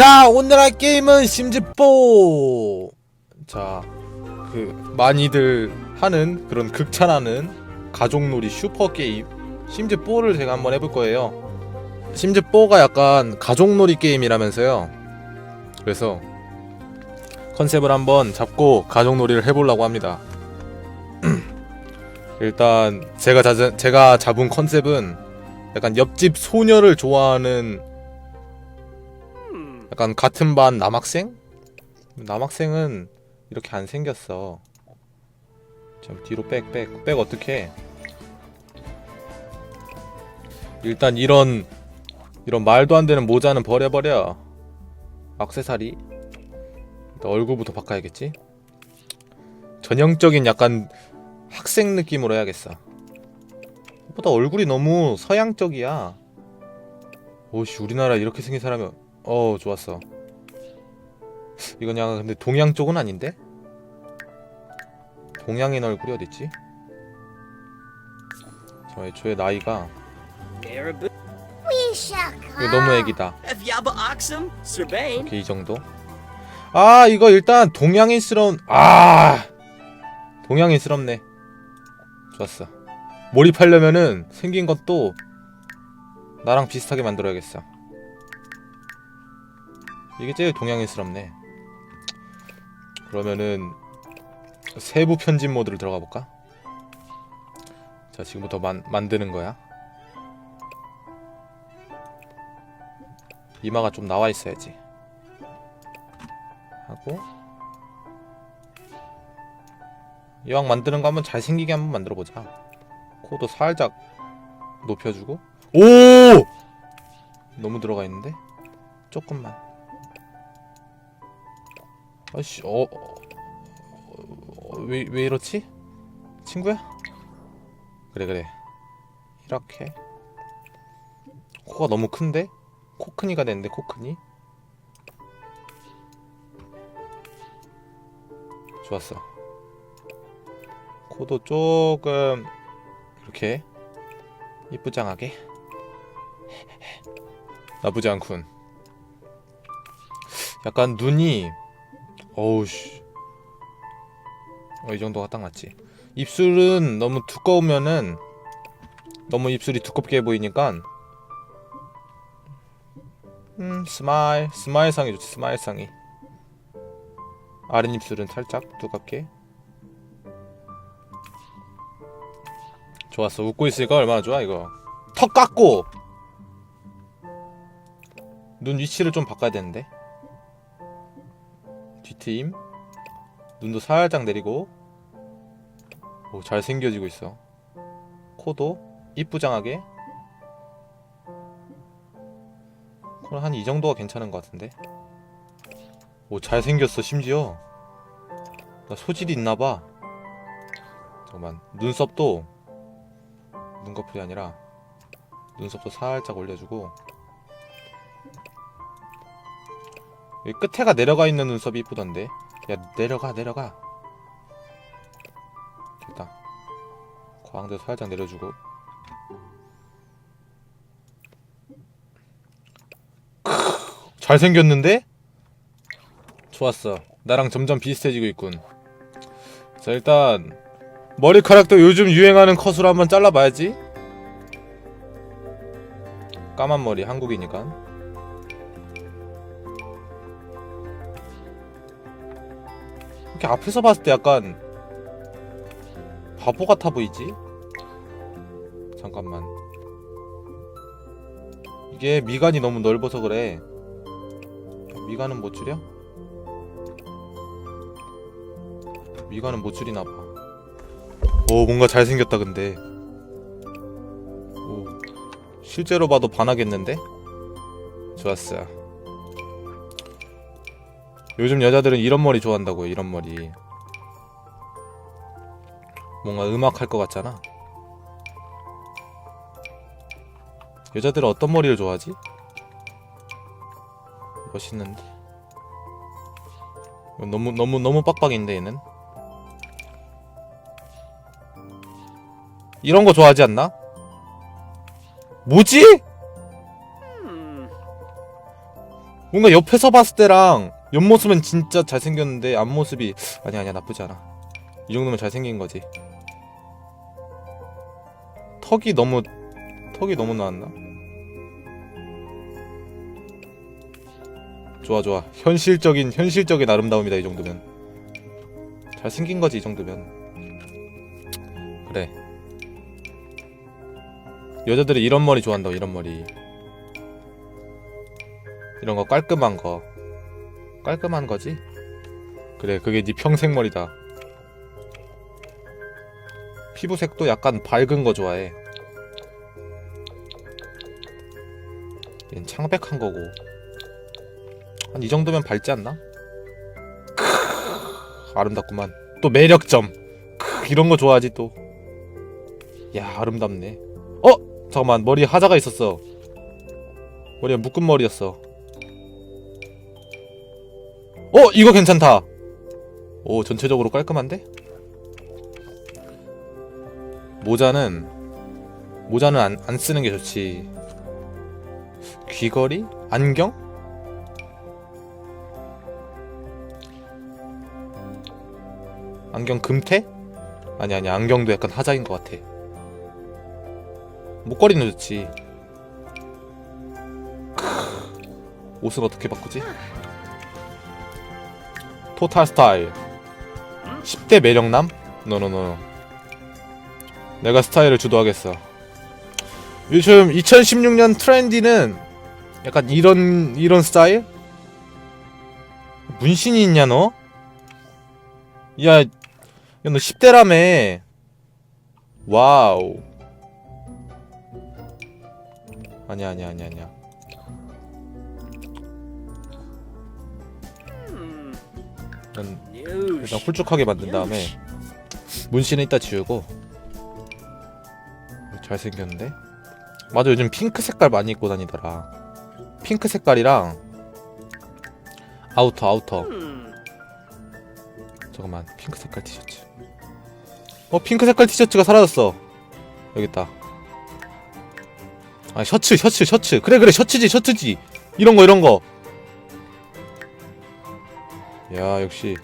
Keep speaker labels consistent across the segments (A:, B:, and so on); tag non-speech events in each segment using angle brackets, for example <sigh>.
A: 자 오늘 할 게임은 심즈뽀 자그 많이들 하는 그런 극찬하는 가족놀이 슈퍼 게임 심즈뽀를 제가 한번 해볼 거예요. 심즈뽀가 약간 가족놀이 게임이라면서요. 그래서 컨셉을 한번 잡고 가족놀이를 해보려고 합니다. <clears throat> 일단 제가 자, 제가 잡은 컨셉은 약간 옆집 소녀를 좋아하는 약간 같은 반 남학생? 남학생은 이렇게 안 생겼어. 좀 뒤로 백, 백, 백 어떻게? 일단 이런 이런 말도 안 되는 모자는 버려버려. 악세사리. 얼굴부터 바꿔야겠지. 전형적인 약간 학생 느낌으로 해야겠어. 보다 얼굴이 너무 서양적이야. 오씨 우리나라 이렇게 생긴 사람이 어 좋았어 이건 약간 근데 동양 쪽은 아닌데? 동양인 얼굴이 어딨지? 저 애초에 나이가. 이거 너무 애기다. 이렇게 이 정도 아 이거 일단 동양인스러운 아 동양인스럽네 좋았어 몰입하려면은 생긴 것도 나랑 비슷하게 만들어야겠어 이게 제일 동양인스럽네. 그러면은 세부 편집 모드를 들어가 볼까? 자 지금부터 만, 만드는 거야. 이마가 좀 나와 있어야지. 하고. 이왕 만드는 거 한번 잘생기게 한번 만들어 보자. 코도 살짝 높여주고. 오! 너무 들어가 있는데? 조금만 아씨 어, 어, 어, 왜, 왜 이렇지? 친구야? 그래 그래. 이렇게. 코가 너무 큰데? 코크니가 됐는데 코크니? 좋았어. 코도 조금 이렇게. 이쁘장하게. 나쁘지 않군. 약간 눈이 어우씨. 어, 이 정도가 딱 맞지. 입술은 너무 두꺼우면은 너무 입술이 두껍게 보이니까 음 스마일 스마일 상이 좋지 스마일 상이. 아랫입술은 살짝 두껍게. 좋았어. 웃고 있으니까 얼마나 좋아 이거. 턱 깎고! 눈 위치를 좀 바꿔야 되는데 뒤트임. 눈도 살짝 내리고. 오 잘생겨지고 있어. 코도 이쁘장하게. 코는 한 이 정도가 괜찮은 것 같은데. 오 잘생겼어 심지어. 나 소질이 있나봐. 잠깐만 눈썹도 눈꺼풀이 아니라 눈썹도 살짝 올려주고 끝에가 내려가 있는 눈썹이 이쁘던데 야 내려가 내려가 됐다 광대 살짝 내려주고 크, 잘생겼는데? 좋았어. 나랑 점점 비슷해지고 있군. 자, 일단 머리카락도 요즘 유행하는 컷으로 한번 잘라봐야지. 까만 머리 한국이니까. 이렇게 앞에서 봤을 때 약간 바보 같아 보이지? 잠깐만. 이게 미간이 너무 넓어서 그래. 미간은 못 줄여? 미간은 못 줄이나 봐. 오, 뭔가 잘생겼다, 근데. 오, 실제로 봐도 반하겠는데? 좋았어. 요 즘 여자들은 이런 머리 좋아한다고요, 이런 머리. 뭔가 음악 할 것 같잖아. 여자들은 어떤 머리를 좋아하지? 멋있는데. 너무 너무 너무 빡빡인데 얘는. 이런 거 좋아하지 않나? 뭐지?
B: Hmm.
A: 뭔가 옆에서 봤을 때랑 옆모습은 진짜 잘생겼는데 앞모습이 아니 아니야 나쁘지 않아. 이 정도면 잘생긴 거지. 턱이 너무 턱이 너무 나왔나? 좋아 좋아. 현실적인 현실적인 아름다움이다 이 정도면. 잘생긴 거지 이 정도면. 그래. 여자들이 이런 머리 좋아한다고 이런 머리. 이런 거 깔끔한 거 깔끔한 거지? 그래 그게 네 평생 머리다. 피부색도 약간 밝은 거 좋아해. 얜 창백한 거고. 한 이 정도면 밝지 않나? 크으, 아름답구만. 또 매력점. 크으, 이런 거 좋아하지 또. 야 아름답네. 어? 잠깐만 머리에 하자가 있었어. 머리에 묶은 머리였어 어 이거 괜찮다 오 전체적으로 깔끔한데? 모자는 모자는 안, 안 쓰는 게 좋지 귀걸이? 안경? 안경 금태? 아니 아니 안경도 약간 하자인 것 같아 목걸이는 좋지 옷은 어떻게 바꾸지? 토탈 스타일 10대 매력남? 노노노 내가 스타일을 주도하겠어 요즘 2016년 트렌디는 약간 이런 이런 스타일? 문신이 있냐 너? 야, 야 너 10대라며 와우 아니야 아니야 아니야 아니야 일단. 일단 홀쭉하게 만든 다음에 문신은 이따 지우고 잘생겼는데? 맞아 요즘 핑크 색깔 많이 입고 다니더라. 핑크 색깔이랑 아우터 아우터.
B: Hmm.
A: 잠깐만 핑크 색깔 티셔츠. 어 핑크 색깔 티셔츠가 사라졌어. 여기 있다. 아 셔츠 셔츠 셔츠. 그래 그래 셔츠지 셔츠지. 이런 거 이런 거 야 역시.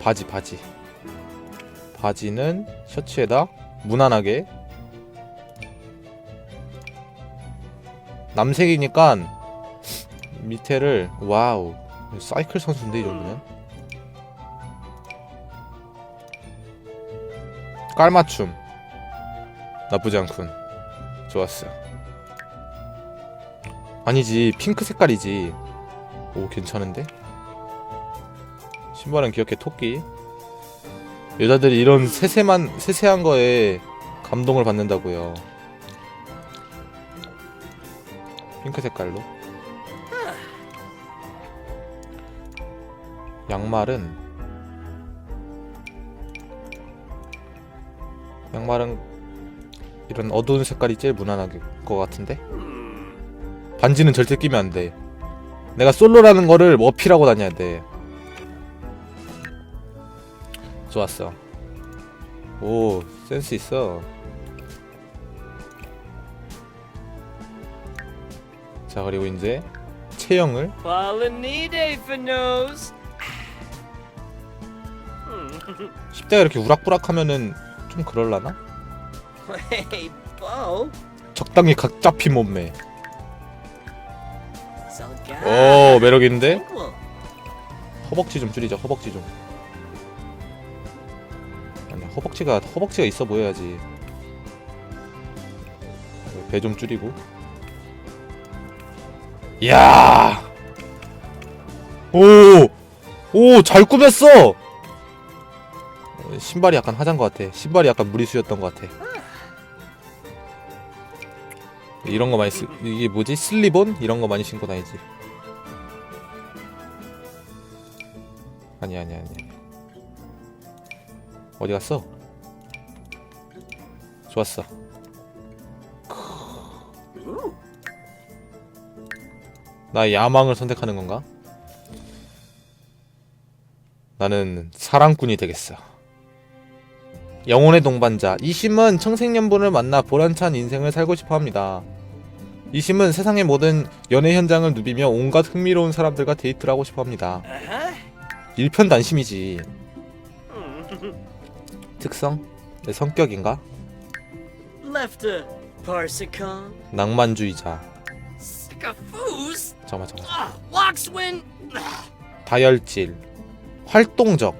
A: 바지 바지. 바지는 셔츠에다 무난하게. 남색이니까 밑에를 와우. 사이클 선수인데 이 정도면? 깔맞춤. 나쁘지 않군. 좋았어. 아니지 핑크 색깔이지. 오 괜찮은데 신발은 기억해 토끼 여자들이 이런 세세만 세세한 거에 감동을 받는다고요 핑크 색깔로 양말은 양말은 이런 어두운 색깔이 제일 무난할 것 같은데. 반지는 절대 끼면 안 돼. 내가 솔로라는 거를 어필하고 다녀야 돼. 좋았어. 오, 센스 있어. 자, 그리고 이제 체형을
B: Polynide for nose. Hmm.
A: 10대가 이렇게 우락부락하면은 좀 그럴라나? 적당히 각 잡힌 몸매. 오, 매력 있는데?
B: Cool.
A: 허벅지 좀 줄이자. 허벅지 좀. 허벅지가 허벅지가 있어 보여야지. 배 좀 줄이고. 이야. 오, 오, 잘 꾸몄어. 어, 신발이 약간 하잔 것 같아. 신발이 약간 무리수였던 것 같아. 이런 거 많이 쓰, 이게 뭐지? 슬리본? 이런 거 많이 신고 다니지. 아니 아니 아니. 어디 갔어? 좋았어. 나 야망을 선택하는 건가? 나는 사랑꾼이 되겠어. 영혼의 동반자 이심은 청생연분을 만나 보람찬 인생을 살고 싶어 합니다. 이 심은 세상의 모든 연애 현장을 누비며 온갖 흥미로운 사람들과 데이트를 하고 싶어 합니다. 일편단심이지. 특성? 내 성격인가?
B: Left Parsicon.
A: 낭만주의자.
B: Sycophus.
A: 잠깐만 잠깐만.
B: Ah, Loxwin.
A: 다혈질. 활동적.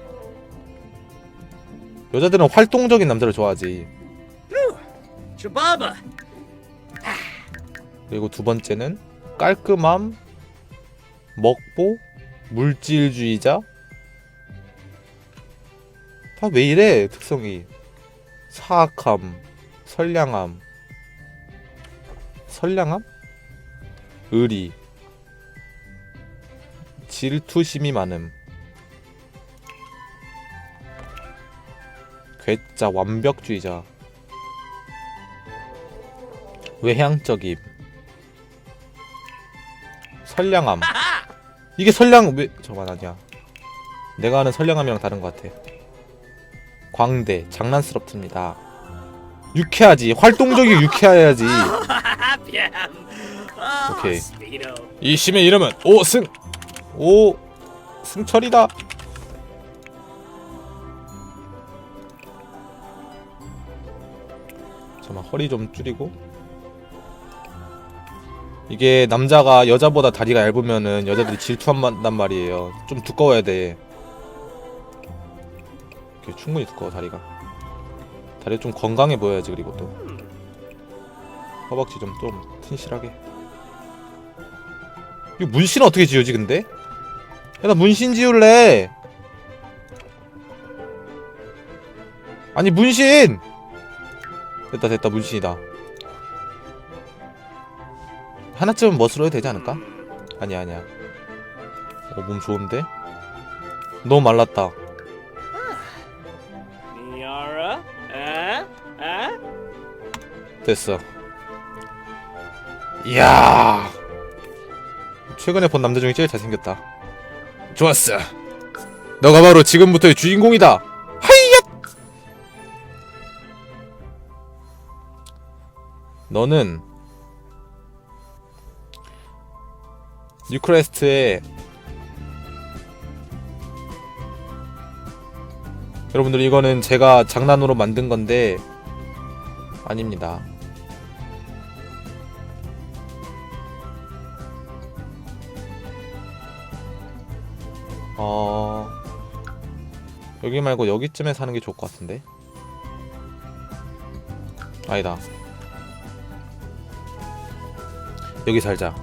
A: 여자들은 활동적인 남자를 좋아하지.
B: Chababa.
A: 그리고 두 번째는 깔끔함, 먹보, 물질주의자. 다왜 이래 특성이? 사악함, 선량함, 선량함, 의리, 질투심이 많음, 괴짜, 완벽주의자, 외향적임. 선량함. 이게 선량 왜 잠깐 아니야. 내가 아는 선량함이랑 다른 것 같아. 광대, 장난스럽습니다. 유쾌하지. 활동적이고 유쾌해야지.
B: Speedo.
A: 이 심의 이름은 오승. 오 승철이다. 잠깐 허리 좀 줄이고. 이게 남자가 여자보다 다리가 얇으면은 여자들이 질투한단 말이에요. 좀 두꺼워야 돼. 이렇게 충분히 두꺼워 다리가. 다리 좀 건강해 보여야지 그리고 또 허벅지 좀 좀 튼실하게. 이거 문신 어떻게 지우지 근데? 야 나 문신 지울래. 아니 문신. 됐다 됐다 문신이다. 하나쯤은 멋으로 해도 되지 않을까? 아니야 아니야. 어 몸 좋은데? 너무 말랐다. 됐어. 이야. 최근에 본 남자 중에 제일 잘생겼다. 좋았어. 너가 바로 지금부터의 주인공이다. 하이야. 너는 뉴크레스트의 여러분들 이거는 제가 장난으로 만든 건데 아닙니다. 어 여기 말고 여기쯤에 사는 게 좋을 것 같은데? 아니다. 여기 살자.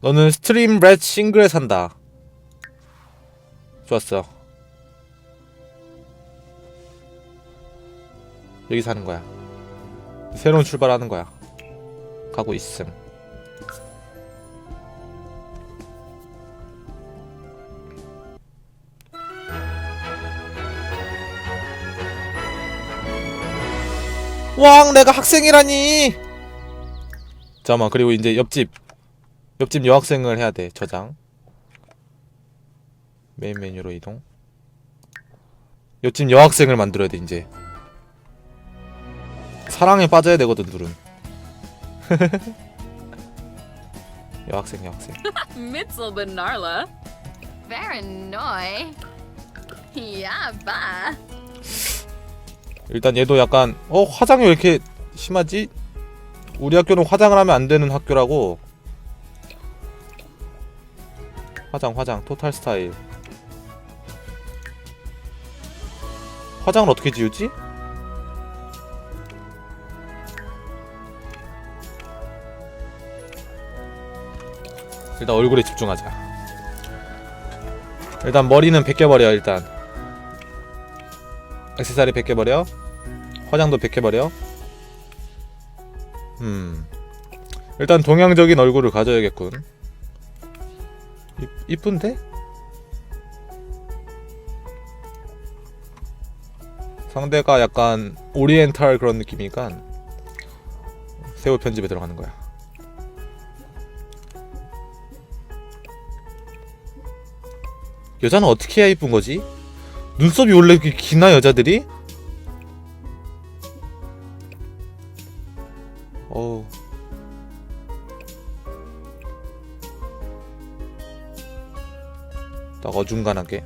A: 너는 스트림 렛 싱글에 산다. 좋았어. 여기 사는 거야. 새로운 출발하는 거야. 가고 있음 왕 내가 학생이라니. 잠깐만 그리고 이제 옆집 옆집 여학생을 해야 돼 저장. 메인 메뉴로 이동. 옆집 여학생을 만들어야 돼 이제. 사랑에 빠져야 되거든 둘은 <laughs> 여학생 여학생
C: Mitzel Benarla. Varanoi. Yeah, ba.
A: 일단 얘도 약간 어 화장이 왜 이렇게 심하지? 우리 학교는 화장을 하면 안 되는 학교라고 화장 화장 토탈 스타일 화장을 어떻게 지우지? 일단 얼굴에 집중하자. 일단 머리는 벗겨버려 일단. 액세서리 벗겨버려. 화장도 벗겨버려. 음. 일단 동양적인 얼굴을 가져야겠군. 이, 이쁜데? 상대가 약간 오리엔탈 그런 느낌이니까 새우 편집에 들어가는 거야 여자는 어떻게 해야 이쁜 거지? 눈썹이 원래 이렇게 기나 여자들이? 어우 딱 어중간하게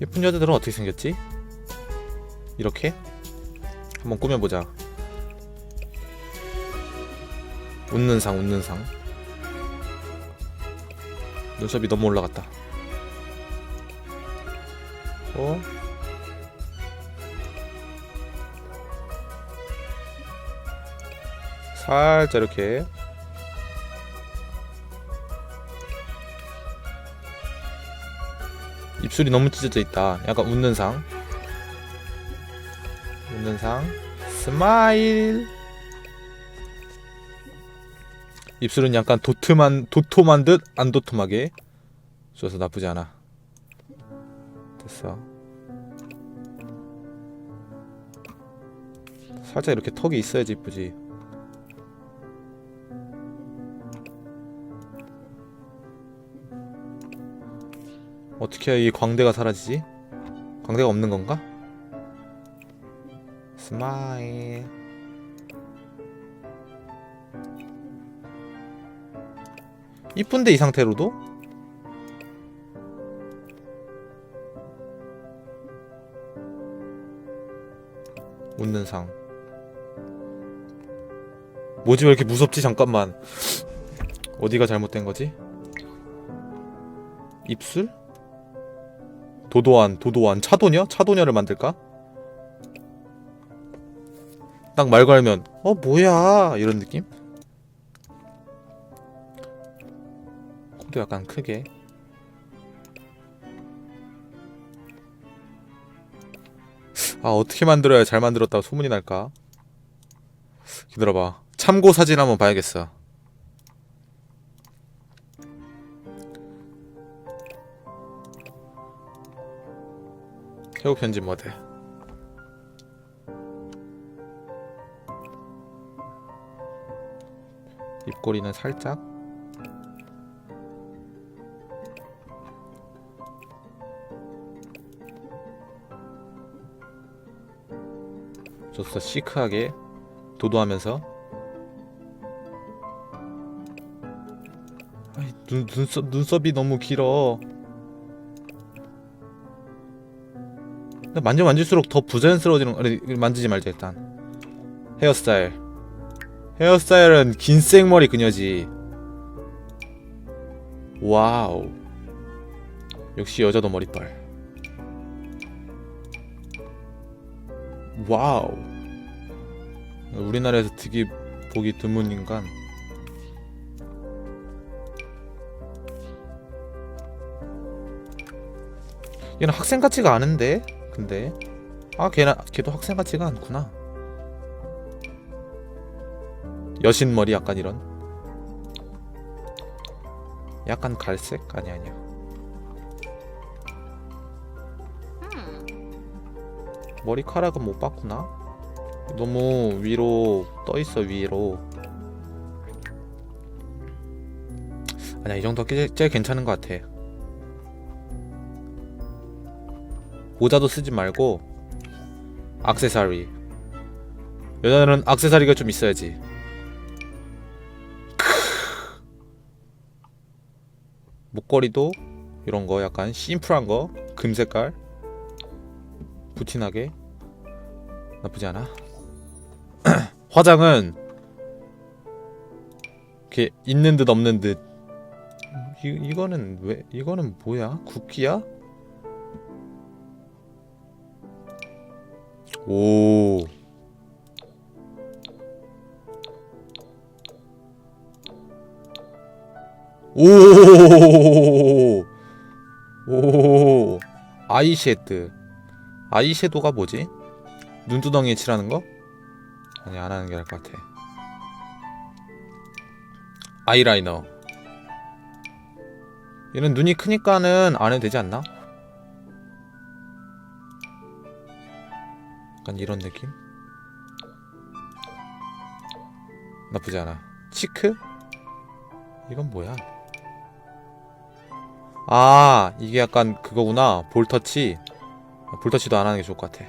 A: 예쁜 여자들은 어떻게 생겼지? 이렇게? 한번 꾸며보자 웃는 상 웃는 상 눈썹이 너무 올라갔다. 어? 살짝 이렇게. 입술이 너무 찢어져 있다. 약간 웃는 상. 웃는 상. 스마일 입술은 약간 도트만 도톰한 듯 안 도톰하게. 줘서 나쁘지 않아. 됐어. 살짝 이렇게 턱이 있어야지 이쁘지. 어떻게 해야 이 광대가 사라지지? 광대가 없는 건가? 스마일 이쁜데 이 상태로도? 웃는 상 뭐지 왜 이렇게 무섭지 잠깐만 어디가 잘못된 거지? 입술? 도도한 도도한 차도녀? 차도녀를 만들까? 딱 말 걸면 어 뭐야 이런 느낌? 코도 약간 크게. 아 어떻게 만들어야 잘 만들었다고 소문이 날까? 기다려봐. 참고 사진 한번 봐야겠어. 태국 편집 모드 입꼬리는 살짝 좋어 시크하게 도도하면서 아이, 눈, 눈썹, 눈썹이 너무 길어. 근데 만져 만질수록 더 부자연스러워지는 거- 아니 만지지 말자 일단. 헤어스타일. 헤어스타일은 긴 생머리 그녀지. 와우. 역시 여자도 머리빨. 와우 우리나라에서 되게 보기 드문 인간. 얘는 학생 같지가 않은데 근데. 아 걔나 걔도 학생 같지가 않구나. 여신 머리 약간 이런. 약간 갈색? 아니 아니야.
C: Hmm.
A: 머리카락은 못 봤구나 너무 위로 떠 있어 위로. 아니야 이 정도 제일, 제일 괜찮은 것 같아. 모자도 쓰지 말고 악세사리. 여자는 악세사리가 좀 있어야지. <laughs> 목걸이도 이런 거 약간 심플한 거 금색깔. 부티나게. 나쁘지 않아 화장은 이렇게 있는 듯 없는 듯 이, 이거는 왜 이거는 뭐야 쿠키야 오 오, 오, 아이쉐드. 아이섀도가 뭐지? 눈두덩이에 칠하는 거? 아니 안 하는 게 나을 것 같아. 아이라이너. 얘는 눈이 크니까는 안 해도 되지 않나? 약간 이런 느낌? 나쁘지 않아. 치크? 이건 뭐야? 아 이게 약간 그거구나 볼터치 볼터치도 안 하는 게 좋을 것 같아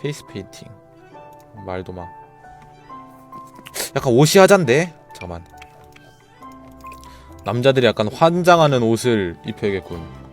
A: 페이스 페인팅. 말도마. 약간 옷이 하잔데? 잠깐만. 남자들이 약간 환장하는 옷을 입혀야겠군.